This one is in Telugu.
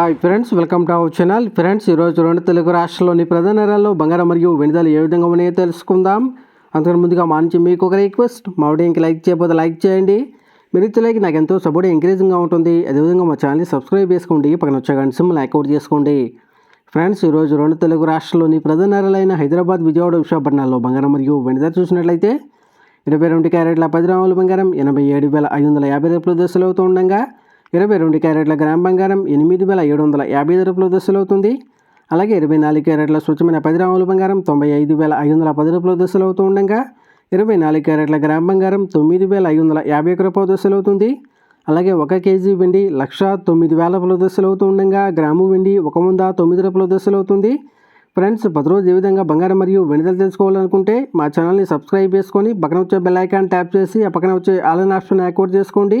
Hi friends welcome to our channel. Friends ఈరోజు రెండు తెలుగు రాష్ట్రాల్లోని ప్రధాన నగరాల్లో బంగారం మరియు వెనుదలు ఏ విధంగా ఉన్నాయో తెలుసుకుందాం. అంతకు ముందుగా మా నుంచి మీకు ఒక రిక్వెస్ట్. మా వీడియోకి లైక్ చేయకపోతే లైక్ చేయండి. మీరు ఇచ్చే లైక్ నాకు ఎంతో సపోర్ట్ ఎంకరేజింగ్గా ఉంటుంది. అదేవిధంగా మా ఛానల్ని సబ్స్క్రైబ్ చేసుకోండి. పక్కన వచ్చే గంట సిమ్ యాక్టివేట్ చేసుకోండి. ఫ్రెండ్స్ ఈరోజు రెండు తెలుగు రాష్ట్రాల్లోని ప్రధాన నగరాలైన హైదరాబాద్ విజయవాడ విశాఖపట్నాల్లో బంగారం మరియు వెనుదలు చూసినట్లయితే ఇరవై రెండు క్యారెట్ల పది గ్రాముల బంగారం ఎనభై ఏడు వేల ఐదు వందల యాభై రూపాయల దశలు అవుతూ ఉండగా ఇరవై రెండు క్యారెట్ల గ్రామ్ బంగారం ఎనిమిది వేల ఏడు వందల యాభై ఐదు రూపాయల దశలు అవుతుంది అలాగే ఇరవై నాలుగు క్యారెట్ల స్వచ్ఛమైన పది గ్రాముల బంగారం తొంభై ఐదు వేల ఐదు వందల పది రూపాయల దశలు అవుతూ ఉండగా ఇరవై నాలుగు క్యారెట్ల గ్రామ్ బంగారం తొమ్మిది వేల ఐదు వందల యాభై ఒక రూపాయల దశలు అవుతుంది అలాగే ఒక కేజీ వెండి లక్ష తొమ్మిది వేల రూపాయల దశలు ఉండగా గ్రాము వెండి ఒక వంద తొమ్మిది రూపాయల దశలు అవుతుంది ఫ్రెండ్స్ ప్రతిరోజు రోజు ఏ విధంగా బంగారం మరియు వెనుదలు తెలుసుకోవాలనుకుంటే మా ఛానల్ని సబ్స్క్రైబ్ చేసుకొని పక్కన వచ్చే బెల్ ఐకాన్ ట్యాప్ చేసి ఆ పక్కన వచ్చే ఆల్ ఆప్షన్ యాక్టివేట్ చేసుకోండి.